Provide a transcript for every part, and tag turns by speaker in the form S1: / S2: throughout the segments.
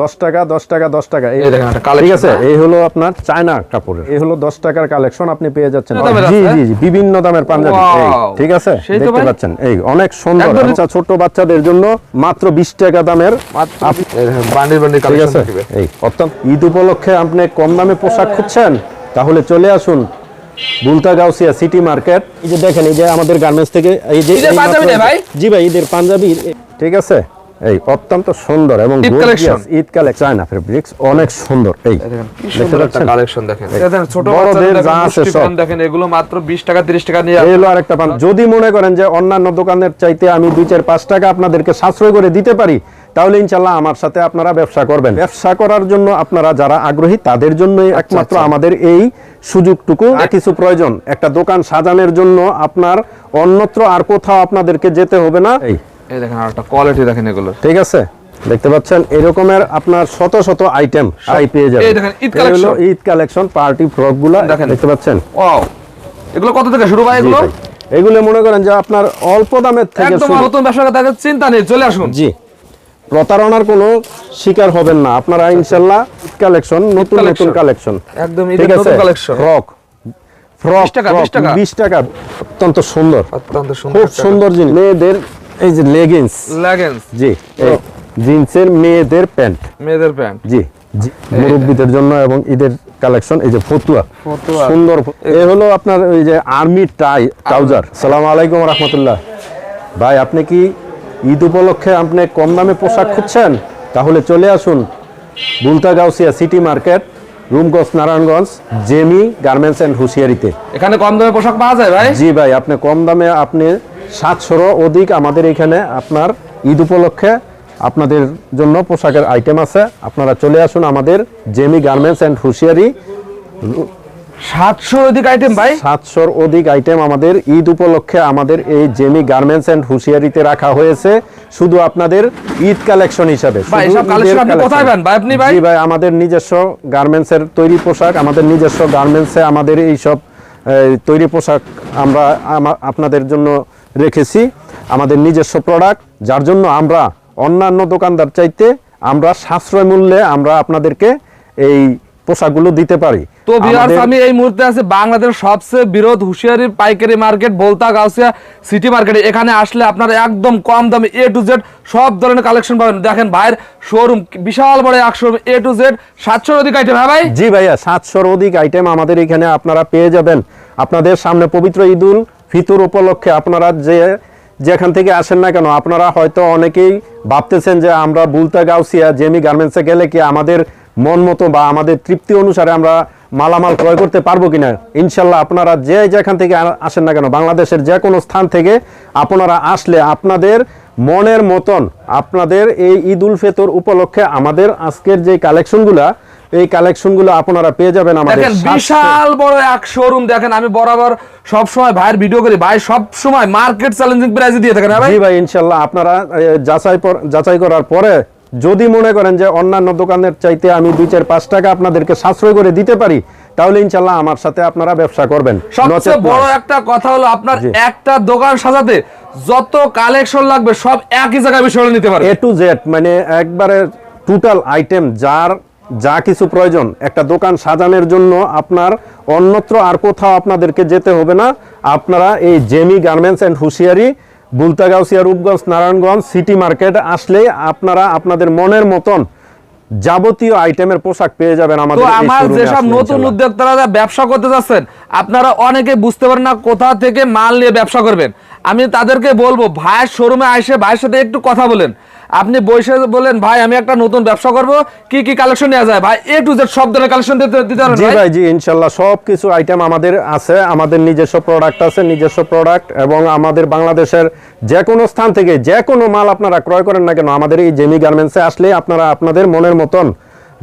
S1: দশ টাকা দশ টাকা দশ টাকা। এই
S2: দেখেন
S1: ঠিক আছে?
S2: হ্যাঁ।
S1: এই হলো আপনার চায়না কাপড়ের। এই হলো দশ টাকার কালেকশন আপনি পেয়ে যাচ্ছেন। জি জি জি বিভিন্ন দামের পাঞ্জাবি। ঠিক আছে? দেখতে পাচ্ছেন? এই অনেক সুন্দর। আচ্ছা ছোট বাচ্চাদের জন্য মাত্র বিশ টাকা দামের
S2: বান্ডিল বান্ডিল কালেকশন থাকবে
S1: এই ঈদ উপলক্ষে আপনি কম দামে পোশাক খুঁজছেন? তাহলে চলে আসুন বুলতা গাউসিয়া সিটি মার্কেট। এই যে দেখেন এই যে আমাদের গার্মেন্টস থেকে এই যে
S2: পাঞ্জাবি ভাই?
S1: জি ভাই ঈদের পাঞ্জাবি। ঠিক আছে? এই অত্যন্ত সুন্দর এবং
S2: ঈদ
S1: কালেকশন ফেব্রিক্স অনেক সুন্দর। এই
S2: দেখেন? কালেকশন ছোট এগুলো মাত্র 20 টাকা 30 টাকা নিয়ে
S1: এই হলো আরেকটা পান। যদি মনে করেন যে অন্যান্য দোকানের চাইতে আমি দুই চার পাঁচ টাকা আপনাদেরকে সাশ্রয় করে দিতে পারি তাহলে ইনশাল্লাহ আমার সাথে আপনারা ব্যবসা করবেন। ব্যবসা করার জন্য আপনারা যারা আগ্রহী তাদের জন্যই একমাত্র
S2: আচ্ছা।
S1: আমাদের এই সুযোগটুকু। কিছু প্রয়োজন একটা দোকান সাজানোর জন্য আপনার অন্যত্র আর কোথাও আপনাদেরকে যেতে হবে না। এই
S2: এই দেখেন আর একটা কোয়ালিটি দেখেন এগুলো।
S1: ঠিক আছে? দেখতে পাচ্ছেন এরকমের আপনার শত শত আইটেম আই পেয়ে যাবেন।
S2: এই দেখেন, Eid collection।
S1: Eid collection party ফ্রকগুলা
S2: দেখেন।
S1: দেখতে পাচ্ছেন?
S2: ওয়াও এগুলো কত থেকে শুরু ভাই এগুলো?
S1: এগুলো মনে করেন যে আপনার অল্প দামের থেকে
S2: একদম নতুন ব্যবসা তাদের চিন্তা নেই চলে আসুন।
S1: জি। প্রতারণার কোনো শিকার হবেন না। আপনারা ইনশাল্লাহ কালেকশন নতুন নতুন কালেকশন
S2: একদম
S1: ঠিক আছে?
S2: নতুন কালেকশন
S1: ফ্রক ফ্রক
S2: 20 টাকা, 20
S1: বিশ টাকা। অত্যন্ত সুন্দর।
S2: অত্যন্ত সুন্দর
S1: খুব সুন্দর জিনিস। মেয়েদের এই যে লেগিংস
S2: লেগেন্স
S1: জি জিন্সের মেয়েদের প্যান্ট।
S2: মেয়েদের প্যান্ট।
S1: জি জি মুরব্বীদের জন্য এবং ঈদের কালেকশন এই যে ফতুয়া।
S2: ফতুয়া।
S1: সুন্দর এ হলো আপনার ওই যে আর্মি টাই ট্রাউজার সালাম আলাইকুম রহমতুল্লাহ। ভাই আপনি কি ঈদ উপলক্ষে আপনি কম দামে পোশাক খুঁজছেন? তাহলে চলে আসুন। Bulta Gausia city market Rupganj Narayanganj Jemi garments and হুঁশিয়ারিতে।
S2: এখানে কম দামে পোশাক পাওয়া যায় ভাই?
S1: জি ভাই আপনি কম দামে আপনি সাতশোরও অধিক আমাদের এখানে আপনার ঈদ উপলক্ষে আপনাদের জন্য পোশাকের আইটেম আছে। আপনারা চলে আসুন আমাদের জেমি গার্মেন্টস অ্যান্ড হুঁশিয়ারি
S2: সাতশো অধিক আইটেম ভাই।
S1: সাতশোর অধিক আইটেম আমাদের ঈদ উপলক্ষে আমাদের এই জেমি গার্মেন্টস অ্যান্ড হুঁশিয়ারিতে রাখা হয়েছে। শুধু আপনাদের ঈদ কালেকশন হিসাবে
S2: ভাই
S1: আমাদের নিজস্ব গার্মেন্টসের তৈরি পোশাক আমাদের নিজস্ব গার্মেন্টসে আমাদের এই সব তৈরি পোশাক আমরা আপনাদের জন্য রেখেছি আমাদের নিজস্ব প্রোডাক্ট যার জন্য আমরা অন্যান্য দোকানদার চাইতে আমরা সাশ্রয় মূল্যে আমরা আপনাদেরকে এই পোশাকগুলো দিতে পারি।
S2: তো ভিউয়ার্স আমি এই মুহূর্তে আছি বাংলাদেশের সবচেয়ে বিরোধ হুঁশিয়ারি পাইকারি মার্কেট বলতা গাউসিয়া সিটি মার্কেটে এখানে আসলে আপনারা একদম কম দামে এ টু জেড সব ধরনের কালেকশন পাবেন। দেখেন ভাইয়ের শোরুম বিশাল বড় এক শোরুম এ টু জেড সাতশোর অধিক আইটেম হ্যাঁ ভাই?
S1: জি ভাইয়া সাতশোর অধিক আইটেম আমাদের এখানে আপনারা পেয়ে যাবেন। আপনাদের সামনে পবিত্র ঈদুল ফিতর উপলক্ষে আপনারা যে যেখান থেকে আসেন না কেন, আপনারা হয়তো অনেকেই ভাবতেছেন যে আমরা বুলতা গাউসিয়া জেমি গার্মেন্টসে গেলে কি আমাদের মন মতো বা আমাদের তৃপ্তি অনুসারে আমরা মালামাল ক্রয় করতে পারব কিনা? ইনশাল্লাহ আপনারা যে যেখান থেকে আসেন না কেন, বাংলাদেশের যে কোনো স্থান থেকে আপনারা আসলে আপনাদের মনের মতন, আপনাদের এই ঈদ উল ফিতর উপলক্ষে আমাদের আজকের যে কালেকশনগুলা এই কালেকশনগুলো আপনারা পেয়ে যাবেন আমাদের
S2: দেখেন বিশাল বড় এক শোরুম দেখেন আমি বরাবর সব সময় ভাইয়ের ভিডিও করি। ভাই সব সময় মার্কেট চ্যালেঞ্জিং প্রাইসে দিয়ে থাকেন হ্যাঁ ভাই?
S1: জি ভাই ইনশাল্লাহ। আপনারা যাচাই পর- যাচাই করার পরে যদি মনে করেন যে অন্যান্য দোকানের চাইতে আমি দুই চার পাঁচ টাকা আপনাদেরকে সাশ্রয় করে দিতে পারি তাহলে ইনশাল্লাহ আমার সাথে আপনারা ব্যবসা করবেন।
S2: সবচেয়ে বড় একটা কথা হলো আপনার একটা দোকান সাজাতে যত কালেকশন লাগবে সব একই জায়গায় বিষয় নিতে পারবে।
S1: এ টু জেড মানে একবারে টোটাল আইটেম যার যা কিছু প্রয়োজন একটা দোকান সাজানোর জন্য আপনার অন্যত্র আর কোথাও আপনাদেরকে যেতে হবে না আপনারা এই Jemi garments and Hushiyari Bulta Gausia Rupganj Narayanganj city market আসলে আপনারা আপনাদের মনের মতন যাবতীয় আইটেমের পোশাক পেয়ে যাবেন আমাদের
S2: আমার যেসব নতুন। উদ্যোক্তারা ব্যবসা করতে যাচ্ছেন আপনারা অনেকে বুঝতে পারেন না কোথা থেকে মাল নিয়ে ব্যবসা করবেন আমি তাদেরকে বলব ভাইয়ের শোরুমে এসে ভাইয়ের সাথে একটু কথা বলেন আপনি বসে বলেন ভাই আমি একটা নতুন ব্যবসা করব কি কি কালেকশন নেওয়া যায় ভাই এ টু জেড সব ধরনের কালেকশন দিতে দিতে পারেন
S1: জি
S2: ভাই?
S1: জি ইনশাল্লাহ সব কিছু আইটেম আমাদের আছে আমাদের নিজস্ব প্রোডাক্ট আছে নিজস্ব প্রোডাক্ট এবং আমাদের বাংলাদেশের যে কোনো স্থান থেকে যে কোনো মাল আপনারা ক্রয় করেন না কেন আমাদের এই জেমি গার্মেন্টসে আসলে আপনারা আপনাদের মনের মতন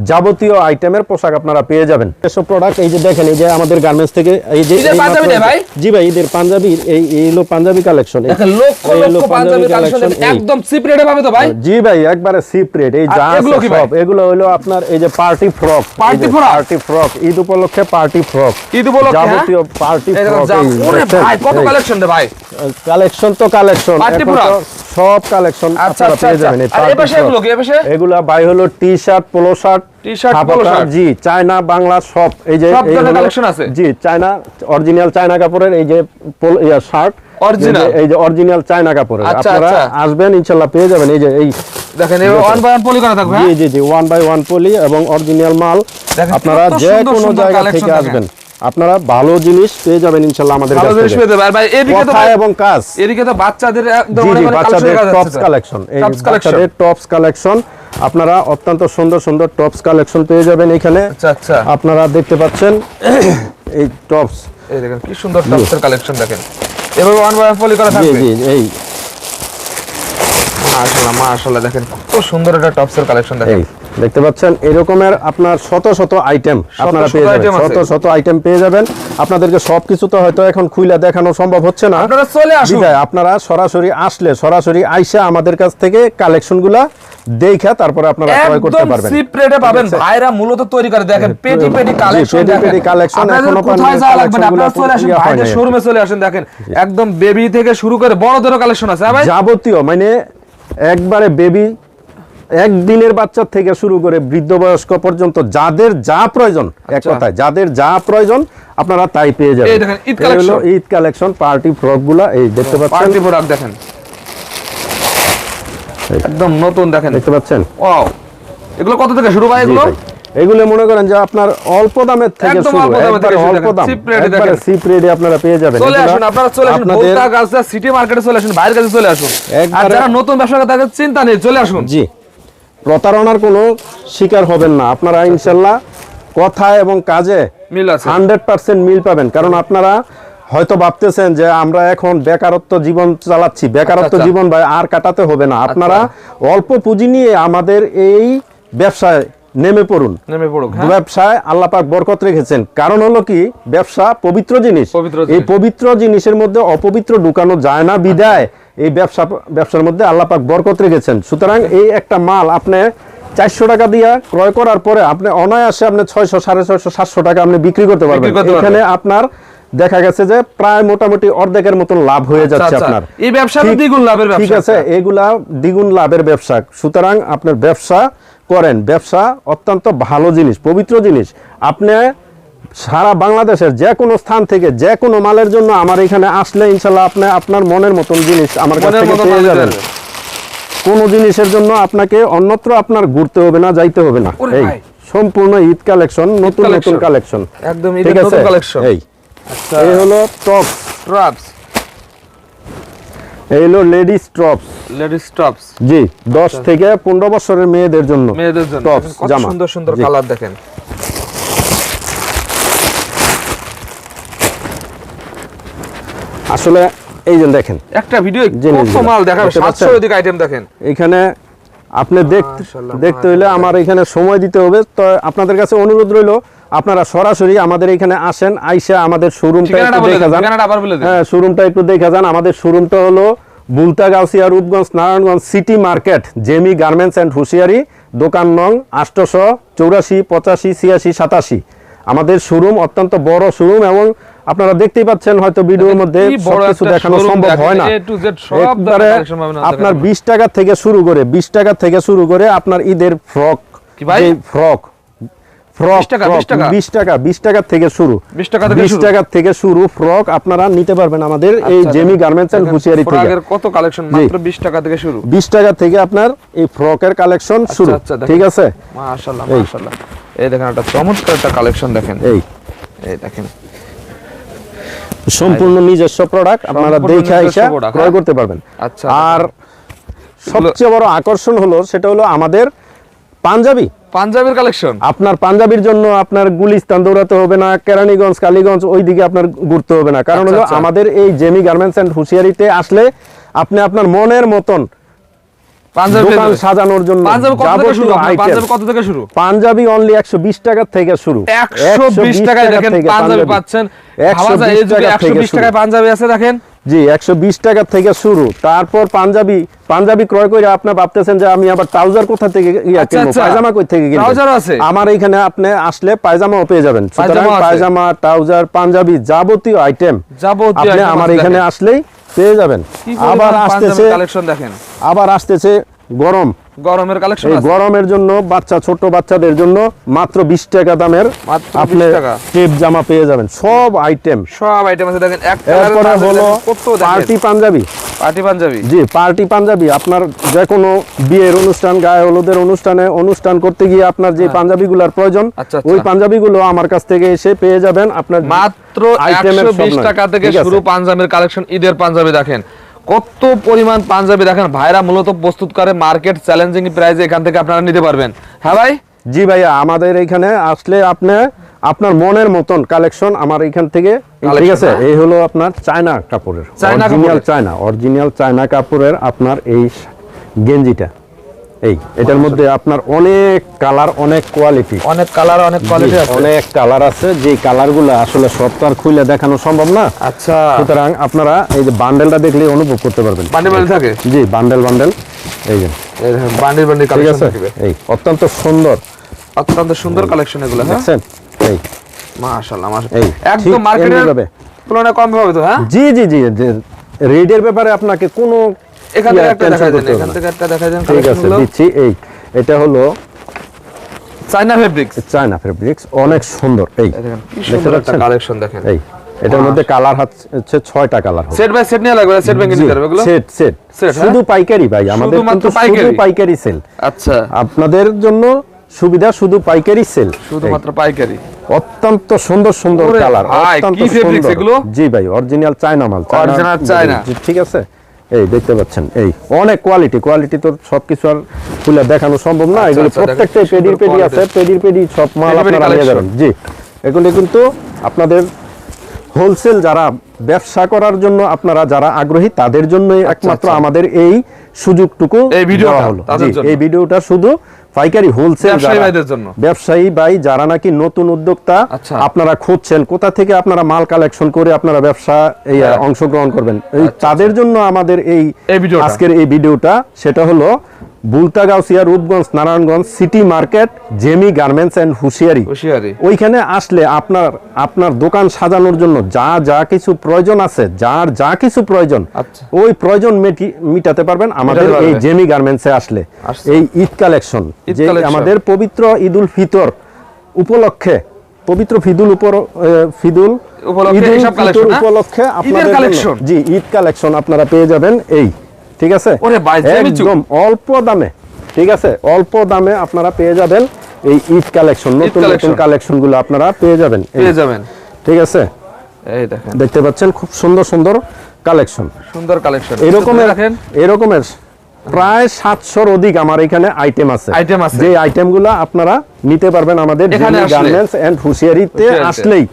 S1: যাবতীয় আইটেমের পোশাক আপনারা পেয়ে যাবেন এসব প্রোডাক্ট এই যে দেখেন এই যে আমাদের গার্মেন্টস থেকে এই যে
S2: পাঞ্জাবি
S1: মাত্র-
S2: ভাই?
S1: জি ভাই ঈদের পাঞ্জাবি এই এই হলো পাঞ্জাবি কালেকশন
S2: একদম চিপ রেটে পাবে তো ভাই
S1: জি ভাই একবারে সিপ রেট এই যা সব এগুলো হলো আপনার এই যে party frock
S2: Party frock?
S1: Party frock Eid উপলক্ষে পার্টি ফ্রক
S2: ঈদ উপলক্ষে, হ্যাঁ?
S1: যাবতীয় পার্টি ফ্রক
S2: যা- ওরে ভাই কত কালেকশন রে ভাই
S1: কালেকশন তো কালেকশন
S2: frock?
S1: তো সব কালেকশন
S2: আচ্ছা,
S1: আপনারা
S2: আচ্ছা,
S1: পেয়ে
S2: আচ্ছা।
S1: যাবেন এই
S2: পাশে এগুলো কি, এ পাশে?
S1: এগুলা ভাই হলো টি শার্ট পোলো শার্ট। জি চায়না বাংলা সব এই যে
S2: সব
S1: এই
S2: ধরনের
S1: হলো-
S2: collection আছে?
S1: জি চায়না অরিজিনাল চায়না কাপড়ের এই যে শার্ট? এই যে অরিজিনাল চায়না কাপড়ের
S2: আচ্ছা,
S1: আপনারা
S2: আচ্ছা।
S1: আসবেন ইনশাআল্লাহ পেয়ে যাবেন এই যে এই
S2: দেখেন ওয়ান বাই ওয়ান পলি করা থাকবে
S1: জি
S2: হ্যাঁ?
S1: জি জি ওয়ান বাই ওয়ান পলি এবং অরিজিনাল মাল আপনারা যে কোনো জায়গা থেকে আসবেন আপনারা ভালো জিনিস পেয়ে যাবেন ইনশাআল্লাহ আমাদের
S2: ভালো জিনিস পেতে পারে ভাই এদিকে তো
S1: এবং কাজ।
S2: এদিকে তো বাচ্চাদের একদম
S1: জি
S2: অনেক
S1: জি
S2: অনেক
S1: বাচ্চাদের টপস কালেকশন এই বাচ্চাদের টপস কালেকশন আপনারা অত্যন্ত সুন্দর সুন্দর টপস কালেকশন পেয়ে যাবেন এখানে।
S2: আচ্ছা আচ্ছা।
S1: আপনারা দেখতে পাচ্ছেন এই টপস
S2: এই দেখেন কি সুন্দর টপসের কালেকশন দেখেন। এভাবে ওয়ান বাই ওয়ান পলি করা
S1: জি
S2: থাকবে?
S1: জি এই।
S2: মাশাআল্লাহ মাশাআল্লাহ দেখেন কত সুন্দর একটা টপসের কালেকশন দেখেন।
S1: দেখতে পাচ্ছেন এরকমের আপনার শত শত আইটেম আপনারা পেয়ে যাবেন। শত শত আইটেম পেয়ে যাবেন। আপনাদেরকে সবকিছু তো হয়তো এখন খুইলা দেখানো সম্ভব হচ্ছে না।
S2: আপনারা চলে আসুন।
S1: আপনারা সরাসরি আসলে সরাসরি আইসা আমাদের কাছ থেকে কালেকশনগুলা দেখা তারপরে আপনারা ক্রয় করতে পারবেন।
S2: একদম চিপ রেটে পাবেন। ভাইরা মূলত তৈরি করে। দেখেন পেটি পেটি কালেকশন
S1: পেটি পেটি collection এখনও
S2: কোথায়
S1: পর্যন্ত
S2: যাওয়া লাগবে না? আপনারা চলে আসুন ভাইদের শোরুমে চলে আসেন দেখেন। একদম বেবি থেকে শুরু করে বড় বড়দেরও কালেকশন আছে। হ্যাঁ ভাই?
S1: যাবতীয় মানে একবারে বেবি একদিনের বাচ্চা থেকে শুরু করে বৃদ্ধ বয়স্ক পর্যন্ত যাদের যা প্রয়োজন এক
S2: আচ্ছা।
S1: কথায় যাদের যা প্রয়োজন আপনারা তাই পেয়ে যাবেন।
S2: এই দেখেন, ঈদ
S1: কালেকশন পার্টি ফ্রকগুলা এই দেখতে পাচ্ছেন?
S2: পার্টি প্রোডাক্ট দেখেন। একদম নতুন দেখেন।
S1: দেখতে পাচ্ছেন?
S2: ওয়াও। এগুলো কত থেকে শুরু
S1: জি
S2: এগুলো?
S1: এগুলো মনে করেন যে আপনার অল্প দামের থেকে শুরু
S2: অল্প দামের
S1: একবারে অল্প দাম। একবারে
S2: দেখেন।
S1: চিপ রেটে আপনারা পেয়ে যাবেন।
S2: চলে আসুন আপনারা চলে আসুন বলতা গাছটা সিটি মার্কেটে চলে আসুন বাইরের কাছে চলে আসুন। আর যারা নতুন ব্যবসা তাদের চিন্তা নেই চলে আসুন।
S1: জি। প্রতারণার কোনো শিকার হবেন না। আপনারা ইনশাল্লাহ কথা এবং কাজে
S2: মিল আছে।
S1: হান্ড্রেড পার্সেন্ট মিল পাবেন। কারণ আপনারা হয়তো ভাবতেছেন যে আমরা এখন বেকারত্ব জীবন চালাচ্ছি। বেকারত্ব
S2: আচ্ছা।
S1: জীবন ভাই আর কাটাতে হবে না। আপনারা অল্প পুঁজি নিয়ে আমাদের এই ব্যবসায় নেমে পড়ুন।
S2: নেমে পড়ুক হ্যাঁ।
S1: ব্যবসায় আল্লাহ পাক বরকত রেখেছেন। কারণ হলো কি? ব্যবসা পবিত্র জিনিস। এই পবিত্র জিনিসের মধ্যে অপবিত্র ঢুকানো যায় না বিদায়। এই ব্যবসা ব্যবসার মধ্যে আল্লাহ পাক বরকত রেখেছেন। সুতরাং এই একটা মাল আপনি চারশো টাকা দিয়ে ক্রয় করার পরে আপনি অনায়াসে আপনি ছয়শো সাড়ে ছয়শো সাতশো টাকা আপনি বিক্রি করতে পারবেন। এখানে আপনার দেখা গেছে যে প্রায় মোটামুটি অর্ধেকের মতন লাভ হয়ে যাচ্ছে
S2: আচ্ছা,
S1: আপনার।
S2: এই ব্যবসা দ্বিগুণ লাভের ব্যবসা।
S1: ঠিক আছে এগুলা দ্বিগুণ লাভের ব্যবসা। সুতরাং আপনার ব্যবসা করেন। ব্যবসা অত্যন্ত ভালো জিনিস পবিত্র জিনিস। আপনি সারা বাংলাদেশের যে কোনো স্থান থেকে যে কোনো মালের জন্য আমার এখানে আসলে ইনশাল্লাহ আপনি আপনার মনের মতন জিনিস আমার কাছ থেকে পেয়ে যাবেন। কোনো জিনিসের জন্য আপনাকে অন্যত্র আপনার ঘুরতে হবে না যাইতে হবে না। এই সম্পূর্ণ ঈদ কালেকশন নতুন নতুন কালেকশন।
S2: একদম
S1: ঠিক আছে?
S2: নতুন কালেকশন।
S1: এই। এই হলো টপ
S2: ট্রাপস।
S1: এই হলো লেডিস টপস।
S2: Ladies tops.
S1: জি দশ থেকে পনেরো বছরের মেয়েদের জন্য
S2: মেয়েদের জন্য। কত
S1: জামা।
S2: সুন্দর সুন্দর কালার দেখেন।
S1: আসলে এই যে দেখেন
S2: একটা ভিডিও কত মাল দেখাবে?
S1: দেখতে
S2: সাতশো অধিক আইটেম দেখেন।
S1: এখানে আপনি দেখতে দেখতে হইলে আমার এখানে সময় দিতে হবে। তো আপনাদের কাছে অনুরোধ রইল আপনারা সরাসরি আমাদের এখানে আসেন আইসা আমাদের শোরুমটা একটু দেখা যান। হ্যাঁ শোরুমটা একটু দেখা যান। আমাদের শোরুমটা হলো Bulta Gausia Rupganj Narayanganj city market Jemi garments and Hushiyari দোকান নং আষ্টশো চৌরাশি পঁচাশি ছিয়াশি সাতাশি। আমাদের শোরুম অত্যন্ত বড় শোরুম এবং আপনারা দেখতেই পাচ্ছেন হয়তো ভিডিওর মধ্যে সবকিছু দেখানো সম্ভব হয় না। আপনার। বিশ টাকা থেকে শুরু করে বিশ টাকা থেকে শুরু করে আপনার ঈদের ফ্রক? ফ্রক ফ্রক
S2: 20 টাকা, 20 টাকা?
S1: বিশ টাকা বিশ টাকা থেকে শুরু।
S2: 20 টাকা থেকে
S1: বিশ? টাকা থেকে শুরু ফ্রক আপনারা নিতে পারবেন আমাদের এই
S2: আচ্ছা,
S1: জেমি গার্মেন্টস এন্ড হুঁশিয়ারি থেকে
S2: কত কালেকশন মাত্র 20 টাকা থেকে শুরু।
S1: বিশ টাকা থেকে আপনার এই ফ্রকের কালেকশন শুরু।
S2: আচ্ছা,
S1: ঠিক আছে? এই।
S2: দেখেন একটা চমৎকার একটা কালেকশন দেখেন।
S1: এই।
S2: এই দেখেন।
S1: সম্পূর্ণ নিজস্ব প্রোডাক্ট আপনারা দেখে আইসা ক্রয়
S2: হ্যাঁ?
S1: করতে পারবেন।
S2: আচ্ছা
S1: আর সবচেয়ে বড় আকর্ষণ হলো সেটা হলো আমাদের পাঞ্জাবি।
S2: পাঞ্জাবির কালেকশন
S1: আপনার পাঞ্জাবির জন্য আপনার গুলিস্তান দৌড়াতে হবে না কেরানীগঞ্জ কালীগঞ্জ ওই দিকে আপনার ঘুরতে হবে না। কারণ
S2: আচ্ছা,
S1: হলো
S2: আচ্ছা।
S1: আমাদের এই জেমি গার্মেন্টস এন্ড হুঁশিয়ারিতে আসলে আপনি আপনার মনের মতন দোকান সাজানোর জন্য
S2: পাঞ্জাবি কত থেকে শুরু। পাঞ্জাবি কত থেকে শুরু?
S1: পাঞ্জাবি অনলি একশো বিশ টাকা থেকে শুরু।
S2: 120 টাকায় দেখেন পাঞ্জাবি পাচ্ছেন। ভাবা যায় এই
S1: 120
S2: যুগে
S1: টাকা থেকে
S2: 120
S1: শুরু।
S2: টাকায় পাঞ্জাবি আছে দেখেন।
S1: জি একশো বিশ টাকা থেকে শুরু। তারপর পাঞ্জাবি পাঞ্জাবি ক্রয় করে আপনি ভাবতেছেন যে আমি আবার ট্রাউজার কোথা থেকে ইয়া
S2: আচ্ছা,
S1: কিনবো?
S2: আচ্ছা।
S1: পায়জামা কই থেকে কিনবো?
S2: ট্রাউজারও আছে?
S1: আমার এখানে আপনি আসলে পায়জামাও পেয়ে যাবেন। সুতরাং পায়জামা ট্রাউজার পাঞ্জাবি যাবতীয় আইটেম
S2: যাবতীয়
S1: আপনি আমার এখানে আসলেই পেয়ে যাবেন। আবার আসতেছে
S2: কালেকশন দেখেন?
S1: আবার আসতেছে গরম।
S2: গরমের কালেকশন
S1: গরমের জন্য বাচ্চা ছোট বাচ্চাদের জন্য মাত্র বিশ টাকা দামের আপনি টেপ জামা পেয়ে যাবেন। সব আইটেম
S2: সব আইটেম আছে। দেখেন এক
S1: কালার হলো পার্টি পাঞ্জাবি।
S2: পার্টি পাঞ্জাবি?
S1: জি পার্টি পাঞ্জাবি। আপনার যে কোনো বিয়ের অনুষ্ঠান গায়ে হলুদের অনুষ্ঠানে অনুষ্ঠান করতে গিয়ে আপনার যে পাঞ্জাবিগুলোর প্রয়োজন
S2: আচ্ছা, আচ্ছা।
S1: ওই পাঞ্জাবিগুলো আমার কাছ থেকে এসে পেয়ে যাবেন। আপনার
S2: মাত্র
S1: আইটেমের
S2: একশো
S1: সব
S2: বিশ
S1: নয়।
S2: টাকা থেকে শুরু পাঞ্জাবির কালেকশন ঈদের পাঞ্জাবি দেখেন। কত পরিমাণ পাঞ্জাবি দেখেন। ভাইরা মূলত প্রস্তুত করে মার্কেট চ্যালেঞ্জিং প্রাইসে এখান থেকে আপনারা নিতে পারবেন। হ্যাঁ ভাই?
S1: জি ভাইয়া আমাদের এখানে আসলে আপনি আপনার মনের মতন কালেকশন আমার এখান থেকে ঠিক আছে?
S2: হ্যাঁ।
S1: এই হলো আপনার চায়না কাপড়ের অরিজিনাল চায়না অরিজিনাল চায়না কাপড়ের আপনার এই গেঞ্জিটা। এই এটার মধ্যে আপনার অনেক কালার অনেক কোয়ালিটি
S2: অনেক কালার অনেক কোয়ালিটি আছে।
S1: অনেক কালার আছে যে কালারগুলো আসলে সব তো আর খুলে দেখানো সম্ভব না।
S2: আচ্ছা।
S1: সুতরাং আপনারা এই যে বান্ডেলটা দেখলে অনুভব করতে পারবেন।
S2: বান্ডিল বান্ডিল থাকে?
S1: জি বান্ডেল বান্ডেল এই যে।
S2: বান্ডিল বান্ডিল কালেকশন
S1: এই অত্যন্ত সুন্দর।
S2: অত্যন্ত সুন্দর কালেকশন এগুলো হ্যাঁ।
S1: দেখছেন? এই।
S2: মাশাআল্লাহ মাশাআল্লাহ। একদম মার্কেটের তুলনায় কম হবে তো হ্যাঁ?
S1: জি জি জি রেডের ব্যাপারে আপনাকে কোনো
S2: এখান থেকে একটা দেন এখান থেকে একটা দেখাই দেন
S1: ঠিক আছে দিচ্ছি এই এটা হলো
S2: চায়না ফেব্রিক্স
S1: চায়না ফেব্রিক্স অনেক সুন্দর এই। দেখতে পাচ্ছেন?
S2: কালেকশন দেখেন।
S1: এই এটার মধ্যে কালার হচ্ছে ছয়টা কালার হবে।
S2: সেট বাই সেট নিয়ে লাগবে সেট ব্যাংকে নিতে পারবে এগুলো?
S1: সেট সেট শুধু পাইকারি ভাই আমাদের কিন্তু শুধু?
S2: পাইকারি?
S1: সেল
S2: আচ্ছা।
S1: আপনাদের জন্য সুবিধা শুধু পাইকারি সেল
S2: শুধুমাত্র পাইকারি।
S1: অত্যন্ত সুন্দর সুন্দর কালার
S2: কি fabrics এগুলো?
S1: জি ভাই অরিজিনাল চায়না মাল
S2: অরিজিনাল চায়না।
S1: ঠিক আছে? এই দেখতে পাচ্ছেন এই অনেক কোয়ালিটি কোয়ালিটি তো সবকিছু আর খুলে দেখানো সম্ভব না। এগুলো
S2: প্রত্যেকটা দেখেন,
S1: প্রত্যেকটাই পেডির পেডি আছে। পেডির পেডি সব মাল আপনারা নিয়ে যাবেন। জি এগুলো কিন্তু আপনাদের হোলসেল যারা ব্যবসা করার জন্য আপনারা যারা আগ্রহী তাদের জন্যই একমাত্র
S2: আচ্ছা।
S1: আমাদের এই সুযোগটুকু
S2: এই ভিডিওটা
S1: হলো
S2: জন্য।
S1: এই ভিডিওটা শুধু পাইকারি হোলসেল
S2: ব্যবসায়ী জন্য।
S1: ব্যবসায়ী ভাই যারা নাকি নতুন উদ্যোক্তা
S2: আচ্ছা।
S1: আপনারা খুঁজছেন কোথা থেকে আপনারা মাল কালেকশন করে আপনারা ব্যবসা এই
S2: হ্যাঁ।
S1: অংশগ্রহণ করবেন এই তাদের জন্য আমাদের এই আজকের এই ভিডিওটা সেটা হলো Bulta Gausia Rupganj Narayanganj city market Jemi garments and Hushiyari.
S2: Hushiyari.
S1: ওইখানে আসলে আপনার আপনার দোকান সাজানোর জন্য যা যা কিছু প্রয়োজন আছে যার যা কিছু প্রয়োজন
S2: আচ্ছা।
S1: ওই প্রয়োজন মেটি- মিটাতে পারবেন আমাদের এই। জেমি গার্মেন্টসে আসলে। এই ঈদ কালেকশন যে আমাদের পবিত্র ঈদুল ফিতর উপলক্ষে পবিত্র ফিদুল উপর ফিদুল
S2: উপলক্ষে
S1: আপনাদের জি ঈদ কালেকশন আপনারা পেয়ে যাবেন এই। ঠিক আছে। একদম অল্প দামে ঠিক আছে? অল্প দামে আপনারা পেয়ে যাবেন এই ঈদ কালেকশন নতুন নতুন কালেকশন। গুলো আপনারা পেয়ে যাবেন।
S2: পেয়ে যাবেন।
S1: ঠিক আছে?
S2: এই দেখেন।
S1: দেখতে পাচ্ছেন খুব সুন্দর সুন্দর কালেকশন।
S2: সুন্দর কালেকশন।
S1: এরকমের এরকমের প্রায় সাতশোর অধিক আমার এখানে আইটেম আছে।
S2: Item আছে।
S1: যে আইটেমগুলো আপনারা নিতে পারবেন আমাদের গার্মেন্টস এন্ড হুঁশিয়ারিতে। আসলেই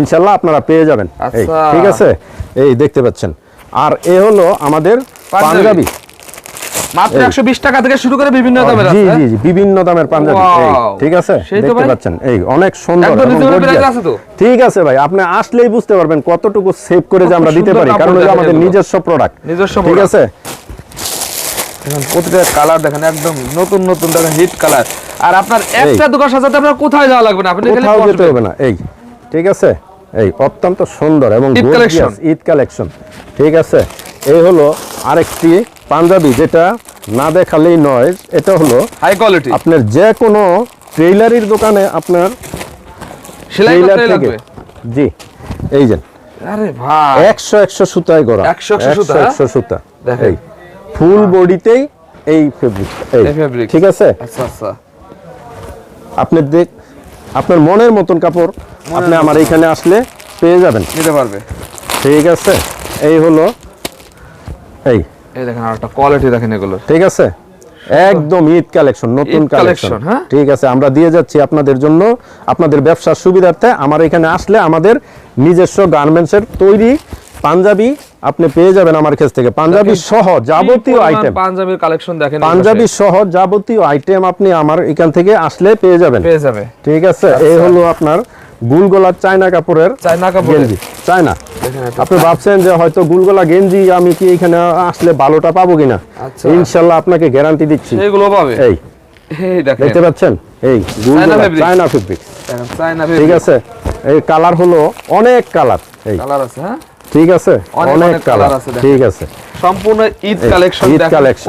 S1: ইনশাল্লাহ আপনারা পেয়ে যাবেন।
S2: আচ্ছা।
S1: ঠিক আছে? এই দেখতে পাচ্ছেন। আর এ হলো আমাদের
S2: পাঞ্জাবি। মাত্র একশো বিশ টাকা থেকে শুরু করে বিভিন্ন দামের আছে
S1: জি জি বিভিন্ন দামের পাঞ্জাবি। ঠিক আছে? দেখতে পাচ্ছেন? এই অনেক সুন্দর? ঠিক আছে ভাই আপনি আসলেই বুঝতে পারবেন কতটুকু সেভ করে যে আমরা দিতে পারি কারণ এটা আমাদের নিজস্ব প্রোডাক্ট
S2: নিজস্ব
S1: ঠিক আছে?
S2: প্রতিটা কালার দেখেন একদম নতুন নতুন দেখেন হিট কালার আর আপনার একটা দোকান সাজাতে আপনার কোথায় যাওয়া লাগবে না? আপনি
S1: কোথাও যেতে হবে না। এই ঠিক আছে? এই অত্যন্ত সুন্দর এবং
S2: ঈদ
S1: কালেকশন ঠিক আছে? এই হলো আরেকটি পাঞ্জাবি যেটা না দেখালেই নয় এটা হলো
S2: হাই কোয়ালিটি
S1: আপনার যে কোনো ট্রেইলারির দোকানে আপনার
S2: সেলাই
S1: ট্রেইলার
S2: করতে
S1: থেকে
S2: লাগবে।
S1: জি এই যে।
S2: আরে ভাই।
S1: একশো একশো সুতায় গড়া।
S2: 100 100 সুতা, হ্যাঁ?
S1: একশো সুতা।
S2: দেখেন।
S1: এই ফুল বডিতেই এই ফেব্রিক এই।
S2: fabric।
S1: ঠিক আছে?
S2: আচ্ছা আচ্ছা।
S1: আপনার দেখ আপনার মনের মতন কাপড় আপনি আমার এখানে আসলে পেয়ে যাবেন।
S2: নিতে পারবে।
S1: ঠিক আছে? এই হলো এই।
S2: এই দেখেন আর একটা কোয়ালিটি দেখেন এগুলো
S1: ঠিক আছে? একদম ঈদ কালেকশন নতুন কালেকশন
S2: হ্যাঁ?
S1: ঠিক আছে আমরা দিয়ে যাচ্ছি আপনাদের জন্য আপনাদের ব্যবসার সুবিধার্থে। আমার এখানে আসলে আমাদের নিজস্ব গার্মেন্টসের তৈরি পাঞ্জাবি আপনি পেয়ে যাবেন আমার কাছ থেকে। পাঞ্জাবি সহ যাবতীয় আইটেম
S2: পাঞ্জাবির কালেকশন দেখেন
S1: পাঞ্জাবি। সহ যাবতীয় আইটেম আপনি আমার এখান থেকে আসলে পেয়ে যাবেন।
S2: পেয়ে যাবে।
S1: ঠিক আছে এই হলো আপনার গুলগোলার চায়না কাপড়ের
S2: চায়না।
S1: গেঞ্জি। চায়না। আপনি ভাবছেন যে হয়তো গুলগোলা গেঞ্জি আমি কি এখানে আসলে ভালোটা পাবো কিনা?
S2: আচ্ছা।
S1: ইনশাল্লাহ আপনাকে গ্যারান্টি দিচ্ছি।
S2: এগুলো পাবে?
S1: এই। দেখতে পাচ্ছেন? এই গুলগোলা চায়না ফেব্রিক ঠিক আছে। এই কালার হলো অনেক কালার। এই।
S2: কালার আছে হ্যাঁ?
S1: ঠিক আছে?
S2: অনেক
S1: কালার
S2: আছে
S1: ঠিক আছে।
S2: সম্পূর্ণ ঈদ কালেকশন।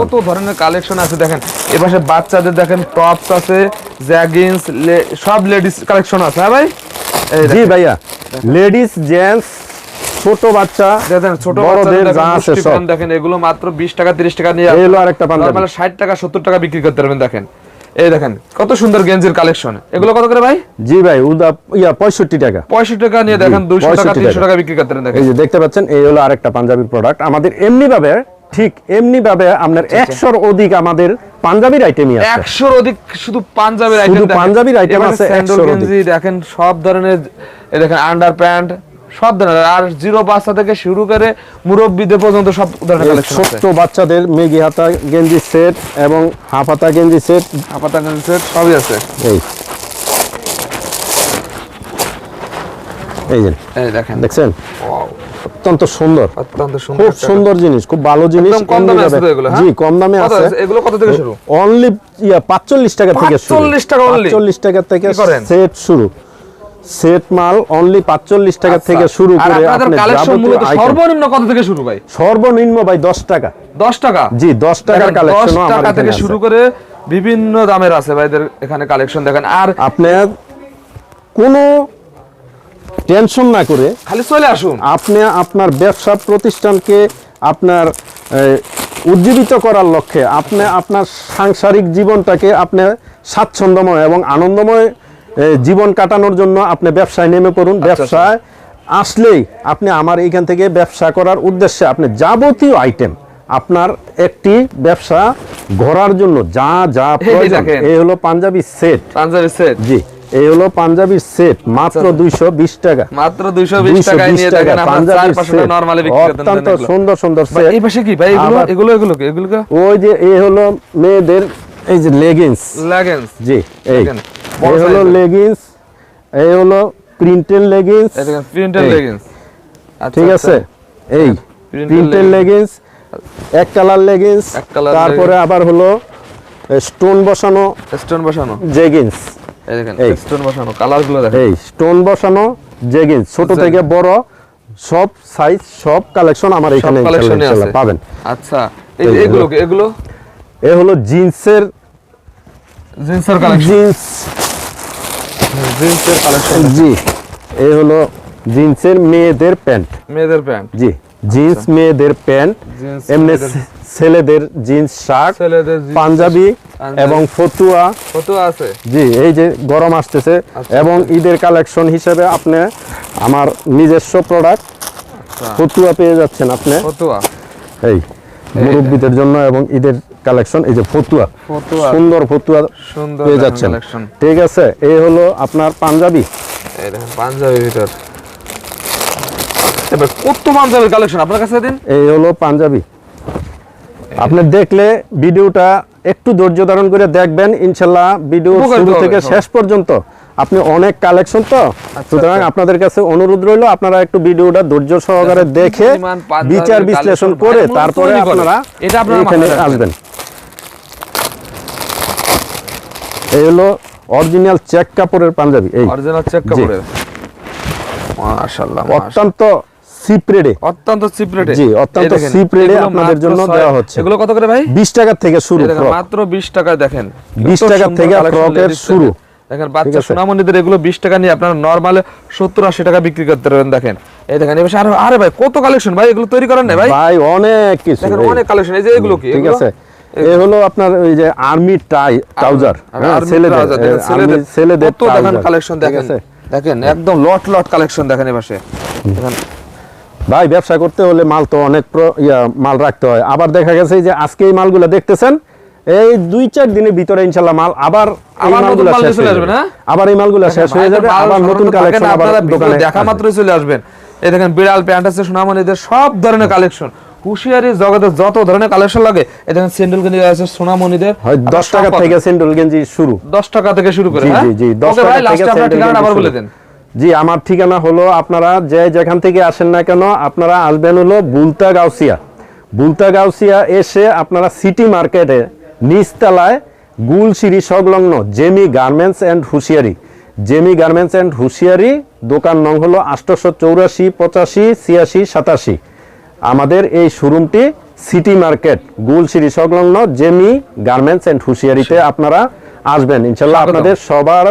S2: কত ধরনের কালেকশন আছে দেখেন। এপাশে বাচ্চাদের দেখেন টপস আছে জ্যাগিন্স সব লেডিস কালেকশন আছে হ্যাঁ ভাই?
S1: জি ভাইয়া লেডিস জেন্টস ছোট বাচ্চা
S2: দেখেন ছোট বাচ্চাদের দেখেন এগুলো মাত্র 20 টাকা 30 টাকা নিয়ে
S1: এই হলো আরেকটা পাঞ্জাবি।
S2: নরমাল 60 টাকা 70 টাকা বিক্রি করতে পারবেন দেখেন। এই দেখেন কত সুন্দর গেঞ্জির কালেকশন এগুলো কত করে ভাই?
S1: জি ভাই ইয়া পঁয়ষট্টি টাকা।
S2: 65 টাকা নিয়ে দেখেন 200 টাকা
S1: 65
S2: 300 টাকা। বিক্রি করতে দেখেন।
S1: এই যে দেখতে পাচ্ছেন এই হলো আরেকটা পাঞ্জাবি প্রোডাক্ট আমাদের এমনি ভাবে ঠিক এমনি ভাবে আপনার
S2: আচ্ছা,
S1: একশোর অধিক আমাদের পাঞ্জাবির আইটেমই আছে।
S2: একশোর অধিক শুধু পাঞ্জাবের
S1: শুধু
S2: আইটেম
S1: পাঞ্জাবির আইটেম আছে
S2: স্যান্ডেল
S1: 100 অধিক।
S2: গেঞ্জি দেখেন সব ধরনের এই দেখেন আন্ডার প্যান্ট সব ধরনের আর জিরো বাচ্চা থেকে শুরু করে মুরব্বীদের পর্যন্ত সব ধরনের
S1: ছোট্ট বাচ্চাদের মেগি হাতা গেঞ্জি সেট এবং হাফ হাতা গেঞ্জি সেট।
S2: গেঞ্জি সেট সবই আছে।
S1: এই। এই যে
S2: এই দেখেন।
S1: দেখছেন? অত্যন্ত সুন্দর।
S2: অত্যন্ত সুন্দর
S1: খুব সুন্দর জিনিস খুব ভালো জিনিস
S2: কম দামে আছে এগুলো হ্যাঁ?
S1: জি কম দামে আছে।
S2: আছে? এগুলো কত থেকে শুরু?
S1: অনলি 45 টাকা থেকে শুরু।
S2: 45 টাকা only?
S1: 45 টাকা থেকে সেট শুরু। সেট মাল অনলি 45 টাকা
S2: আচ্ছা।
S1: থেকে শুরু করে
S2: আপনাদের কালেকশন মূলত সর্বনিম্ন কত থেকে শুরু ভাই?
S1: সর্বনিম্ন ভাই 10 টাকা।
S2: 10 টাকা?
S1: জি 10 টাকার কালেকশন
S2: 10 টাকা থেকে শুরু করে বিভিন্ন দামের আছে ভাইদের এখানে কালেকশন দেখেন। আর
S1: আপনি কোনো টেনশন না করে
S2: খালি চলে আসুন।
S1: আপনি আপনার ব্যবসা প্রতিষ্ঠানকে আপনার উজ্জীবিত করার লক্ষ্যে আপনি আপনার সাংসারিক জীবনটাকে আপনি স্বাচ্ছন্দ্যময় এবং আনন্দময় জীবন কাটানোর জন্য আপনি ব্যবসায় নেমে পড়ুন। ব্যবসায় আসলেই আপনি আমার এইখান থেকে ব্যবসা করার উদ্দেশ্যে আপনি যাবতীয় আইটেম আপনার একটি ব্যবসা গড়ার জন্য যা যা প্রয়োজন। এই হলো পাঞ্জাবি সেট
S2: পাঞ্জাবি সেট
S1: জি এই হলো পাঞ্জাবি সেট মাত্র দুইশো বিশ টাকা।
S2: মাত্র 220 টাকায় নিয়ে দেখেন আপনারা চার টাকা নরমালি বিক্রি করতেন
S1: অত্যন্ত সুন্দর সুন্দর
S2: ভাই, এই পাশে কি? ভাই এগুলো এগুলো এগুলো এগুলো
S1: ওই যে এই হলো মেয়েদের এই যে লেগিংস
S2: লেগিংস
S1: জি এই। এই হলো লেগিংস এই হলো প্রিন্টেড লেগিংস
S2: এই দেখেন প্রিন্টেড। লেগিংস
S1: ঠিক আছে? এই প্রিন্টেড লেগিংস এক কালার লেগিংস তারপরে আবার হলো স্টোন বসানো
S2: স্টোন বসানো।
S1: জেগিংস
S2: এই দেখেন স্টোন বসানো কালারগুলো দেখেন।
S1: এই স্টোন বসানো জেগিংস ছোট থেকে বড় সব সাইজ সব কালেকশন আমার এখানে ইনশাআল্লাহ
S2: আছে।
S1: পাবেন।
S2: আচ্ছা এই এগুলো এগুলো?
S1: এ হলো জিন্সের
S2: জিন্সের কালেকশন
S1: জিন্স
S2: জিন্সের কালেকশন
S1: জি এই হলো জিন্সের মেয়েদের প্যান্ট।
S2: মেয়েদের প্যান্ট।
S1: জি জিন্স মেয়েদের প্যান্ট এমনি ছেলেদের জিন্স শার্ট
S2: ছেলেদের
S1: পাঞ্জাবি। এবং ফতুয়া।
S2: কত আছে?
S1: জি এই যে গরম আসতেছে
S2: আচ্ছা,
S1: এবং ঈদের কালেকশন হিসেবে আপনি আমার নিজস্ব প্রোডাক্ট
S2: আচ্ছা।
S1: ফতুয়া পেয়ে যাচ্ছেন আপনি।
S2: ফতুয়া?
S1: এই মুরব্বীদের জন্য এবং ঈদের কালেকশন এই যে ফতুয়া। সুন্দর ফতুয়া
S2: সুন্দর
S1: পেয়ে যাচ্ছেন। ঠিক আছে এই হলো আপনার পাঞ্জাবি।
S2: পাঞ্জাবি ভিতর। কত পাঞ্জাবির কালেকশন? আপনার কাছে দিন।
S1: এই হলো পাঞ্জাবি। আপনি দেখলে ভিডিওটা একটু ধৈর্য ধারণ করে দেখবেন। ইনশাল্লাহ ভিডিও শুরু থেকে শেষ পর্যন্ত আপনি অনেক কালেকশন তো? সুতরাং
S2: আচ্ছা।
S1: আপনাদের কাছে অনুরোধ রইল আপনারা একটু ভিডিওটা ধৈর্য সহকারে দেখে বিচার বিশ্লেষণ করে তারপরে আপনারা
S2: এটা
S1: এখানে আসবেন। এই হলো অরিজিনাল চেক কাপড়ের পাঞ্জাবি এই।
S2: অরিজিনাল চেক কাপড়ের। মাশাআল্লাহ।
S1: অত্যন্ত সিপ্রেডে
S2: অত্যন্ত চিপ রেটে
S1: জি, অত্যন্ত এ আপনাদের জন্য দেওয়া হচ্ছে।
S2: এগুলো কত করে ভাই?
S1: বিশ টাকা থেকে শুরু।
S2: মাত্র 20 টাকায় দেখেন।
S1: 20
S2: কত
S1: টাকা থেকে ফ্রকের শুরু।
S2: দেখেন বাচ্চা? সোনামণিদের এগুলো 20 টাকা নিয়ে আপনারা নরমালে 70 80 টাকা বিক্রি করতে পারবেন দেখেন। এই দেখেন এবার আরে আরে ভাই কত কালেকশন ভাই এগুলো তৈরি করেন না ভাই?
S1: ভাই অনেক কিছু
S2: দেখেন অনেক কালেকশন এই যে এগুলো কি?
S1: ঠিক আছে। এ হলো আপনার ওই যে আর্মি টাই ট্রাউজার ছেলেদের
S2: trouser দেখেন,
S1: এ,
S2: ছেলেদের কত দেখেন কালেকশন দেখেন। দেখেন একদম লট লট কালেকশন দেখেন এবারে দেখেন।
S1: ভাই ব্যবসা করতে হলে মাল তো অনেক মাল রাখতে হয়। আবার দেখা গেছে যে আজকে এই মালগুলো দেখতেছেন এই দুই চার দিনের ভিতরে ইনশাল্লাহ মাল আবার
S2: আবার নতুন মাল চলে আসবে না?
S1: আবার এই মালগুলো শেষ হয়ে যাবে আবার নতুন কালেকশন আবার দোকানে
S2: দেখা মাত্রই চলে আসবেন। এই দেখেন বিড়াল প্যান্ট আছে সোনামণিদের সব ধরনের কালেকশন হুশিয়ারি জগতে যত ধরনের কালেকশন লাগে এই দেখেন স্যান্ডেল কিনে আছে সোনামণিদের।
S1: হয় দশ টাকা থেকে সেন্ডুল গেঞ্জি শুরু।
S2: 10 টাকা থেকে শুরু করে
S1: জি,
S2: হ্যাঁ?
S1: জি, জি, 10 টাকা থেকে
S2: আপনার
S1: স্যান্ডেল
S2: ঠিকানাটা আবার বলে দেন।
S1: জি আমার ঠিকানা হলো আপনারা যে যেখান থেকে আসেন না কেন আপনারা আসবেন হলো বুলতা গাউসিয়া বুলতা গাউসিয়া এসে আপনারা সিটি মার্কেটে নিচতলায় গুলশিরি সংলগ্ন Jemi garments and Hushiyari. Jemi garments and Hushiyari দোকান নং হলো আটশোশো চৌরাশি পঁচাশি ছিয়াশি সাতাশি। আমাদের এই শোরুমটি সিটি মার্কেট গুলশিরি সংলগ্ন জেমি গার্মেন্টস অ্যান্ড হুঁশিয়ারিতে আপনারা আসবেন। ইনশাল্লাহ আপনাদের সবার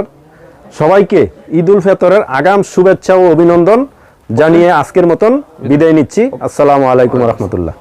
S1: সবাইকে ঈদ উল ফিতরের আগাম শুভেচ্ছা ও অভিনন্দন জানিয়ে আজকের মতন বিদায় নিচ্ছি। আসসালামু আলাইকুম রহমতুল্লাহ।